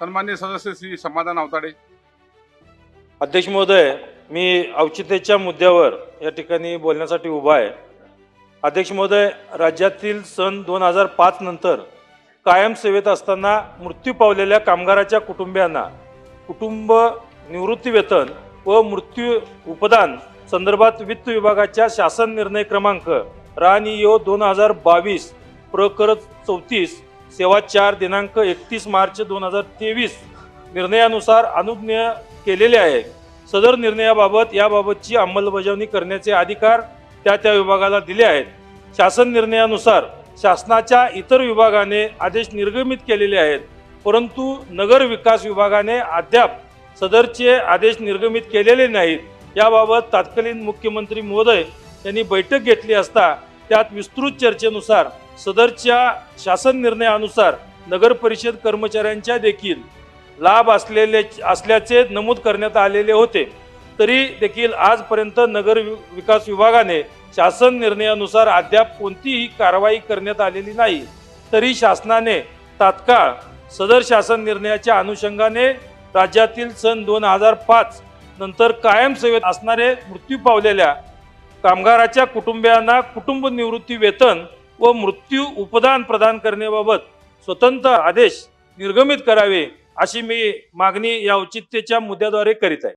सन्मान्य सदस्य श्री समाधान अवताडे. अध्यक्ष महोदय मी औचित्याच्या मुद्द्यावर या ठिकाणी बोलण्यासाठी उभा आहे. अध्यक्ष महोदय राज्यातील सन दोन हजार पाच नंतर कायम सेवेत असताना मृत्यू पावलेल्या कामगाराच्या कुटुंबियांना कुटुंब निवृत्ती वेतन व मृत्यू उपदान संदर्भात वित्त विभागाच्या शासन निर्णय क्रमांक राणी यो दोन हजार बावीस प्रकर चौतीस सेवा चार दिनांक एकतीस मार्च दोन हजार तेवीस निर्णयानुसार अनुज्ञ केलेले आहे. सदर निर्णयाबाबत याबाबतची अंमलबजावणी करण्याचे अधिकार त्या त्या विभागाला दिले आहेत. शासन निर्णयानुसार शासनाच्या इतर विभागाने आदेश निर्गमित केलेले आहेत परंतु नगर विकास विभागाने अद्याप सदरचे आदेश निर्गमित केलेले नाहीत. याबाबत तत्कालीन मुख्यमंत्री महोदय यांनी बैठक घेतली असता त्यात विस्तृत चर्चेनुसार सदरच्या शासन निर्णयानुसार नगर परिषद कर्मचाऱ्यांच्या देखील लाभ असलेले असल्याचे नमूद करण्यात आलेले होते. तरी देखील आजपर्यंत नगर वि- विकास विभागाने शासन निर्णयानुसार अद्याप कोणतीही कारवाई करण्यात आलेली नाही. तरी शासनाने तात्काळ सदर शासन निर्णयाच्या अनुषंगाने राज्यातील सन दोन हजार पाच नंतर कायम सेवेत असणारे मृत्यू पावलेल्या कामगाराच्या कुटुंबियांना कुटुंब निवृत्ती वेतन व मृत्यू उपदान प्रदान करण्याबाबत स्वतंत्र आदेश निर्गमित करावे अशी मी मागणी या औचित्याच्या मुद्द्याद्वारे करीत आहे.